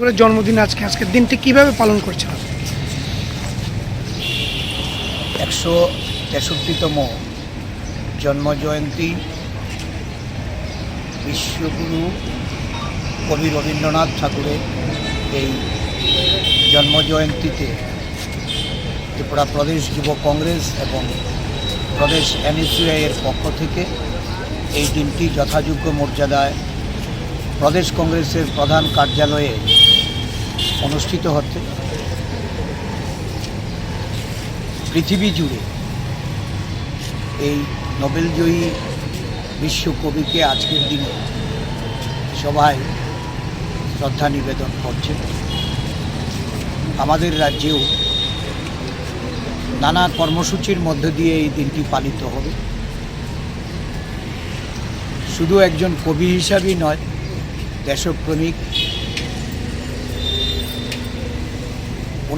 করে জন্মদিন আজকে, আজকের দিনটি কীভাবে পালন করছেন? একশো তেষট্টিতম জন্মজয়ন্তী বিশ্বগুরু কবি রবীন্দ্রনাথ ঠাকুরের এই জন্মজয়ন্তীতে ত্রিপুরা প্রদেশ যুব কংগ্রেস এবং প্রদেশ এনএসইউআই এর পক্ষ থেকে এই দিনটি যথাযোগ্য মর্যাদায় প্রদেশ কংগ্রেসের প্রধান কার্যালয়ে অনুষ্ঠিত হচ্ছে। পৃথিবী জুড়ে এই নোবেলজয়ী বিশ্বকবিকে আজকের দিনে সবাই শ্রদ্ধা নিবেদন করছে আমাদের রাজ্যেও নানা কর্মসূচির মধ্য দিয়ে এই দিনটি পালিত হবে। শুধু একজন কবি হিসাবেই নয়, দেশপ্রেমিক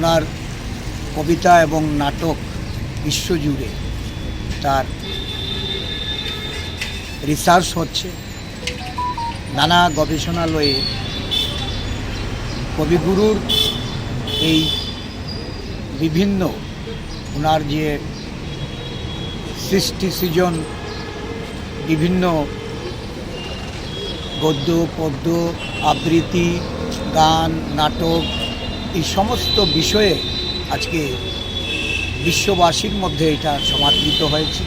ওনার কবিতা এবং নাটক বিশ্বজুড়ে তার রিসার্চ হচ্ছে। নানা গবেষণালয়ে কবিগুরুর এই বিভিন্ন ওনার যে সৃষ্টি সৃজন বিভিন্ন গদ্য, পদ্য, আবৃত্তি, গান, নাটক এই সমস্ত বিষয়ে আজকে বিশ্ববাসীর মধ্যে এটা সমাদৃত হয়েছে।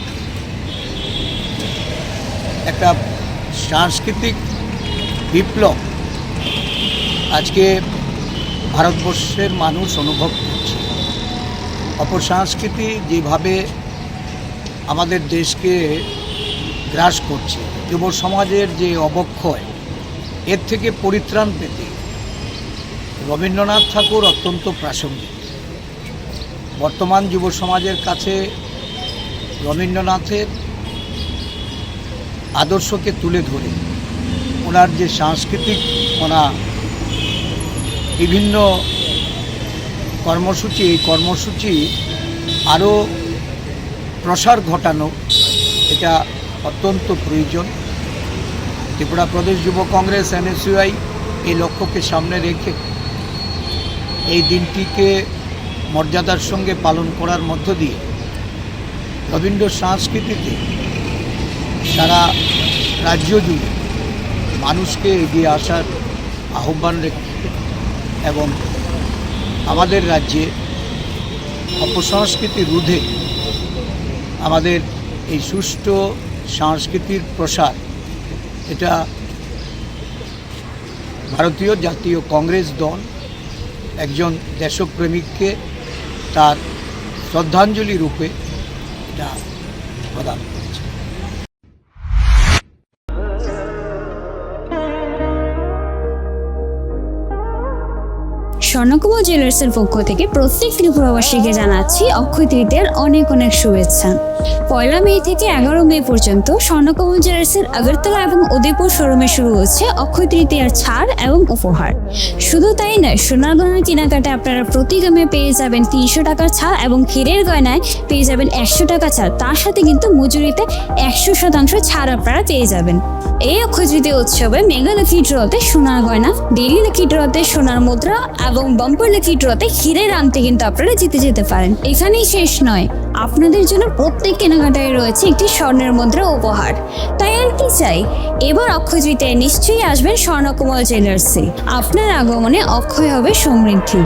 একটা সাংস্কৃতিক বিপ্লব আজকে ভারতবর্ষের মানুষ অনুভব করছে। অপসংস্কৃতি যেভাবে আমাদের দেশকে গ্রাস করছে, যুব সমাজের যে অবক্ষয়, এর থেকে পরিত্রাণ পেতে রবীন্দ্রনাথ ঠাকুর অত্যন্ত প্রাসঙ্গিক। বর্তমান যুব সমাজের কাছে রবীন্দ্রনাথের আদর্শকে তুলে ধরে ওনার যে সাংস্কৃতিক ওনা বিভিন্ন কর্মসূচি, এই কর্মসূচি আরও প্রসার ঘটানো, এটা অত্যন্ত প্রয়োজন। ত্রিপুরা প্রদেশ যুব কংগ্রেস, এনএসইউআই এই লক্ষ্যকে সামনে রেখে এই দিনটিকে মর্যাদার সঙ্গে পালন করার মধ্য দিয়ে রবীন্দ্র সংস্কৃতিতে সারা রাজ্য জুড়ে মানুষকে এগিয়ে আসার আহ্বান রেখে এবং আমাদের রাজ্যে অপসংস্কৃতি রোধে আমাদের এই সুষ্ঠু সংস্কৃতির প্রসার, এটা ভারতীয় জাতীয় কংগ্রেস দল একজন দেশপ্রেমিককে তার শ্রদ্ধাঞ্জলি রূপে এটা প্রদান স্বর্ণকুমার জুয়েলার্সের পক্ষ থেকে প্রত্যেক ত্রিপুরাবাসীকে জানাচ্ছি অক্ষয় তৃতীয়ার অনেক অনেক শুভেচ্ছা। পয়লা মে থেকে এগারো মে পর্যন্ত স্বর্ণকুমার জুয়েলার্সের আগরতলা এবং উদয়পুর শোরুমে শুরু হচ্ছে অক্ষয় তৃতীয়ার ছাড় এবং উপহার। শুধু তাই নয় সোনার গয়নার কেনাকাটা আপনারা প্রতি গ্রামে পেয়ে যাবেন তিনশো টাকার ছাড় এবং ক্ষীরের গয়নায় পেয়ে যাবেন একশো টাকা ছাড়। তার সাথে কিন্তু মজুরিতে একশো শতাংশ ছাড় আপনারা পেয়ে যাবেন। এই অক্ষয় তৃতীয় উৎসবে মেগা লক্ষ্মী ড্রতে সোনার গয়না ডেলি লক্ষ্মী ড্রতে সোনার মুদ্রা এবং বাম্পার লাকি ড্রতে হিরের আনতে কিন্তু আপনারা জিতে যেতে পারেন। এখানেই শেষ নয়। আপনাদের জন্য প্রত্যেক কেনাকাটায় রয়েছে একটি স্বর্ণের মুদ্রা উপহার। তাই আর কি চাই? এবার অক্ষয় তৃতীয়ায় নিশ্চয়ই আসবেন স্বর্ণকুমার জুয়েলার্সে। আপনার আগমনে অক্ষয় হবে সমৃদ্ধি।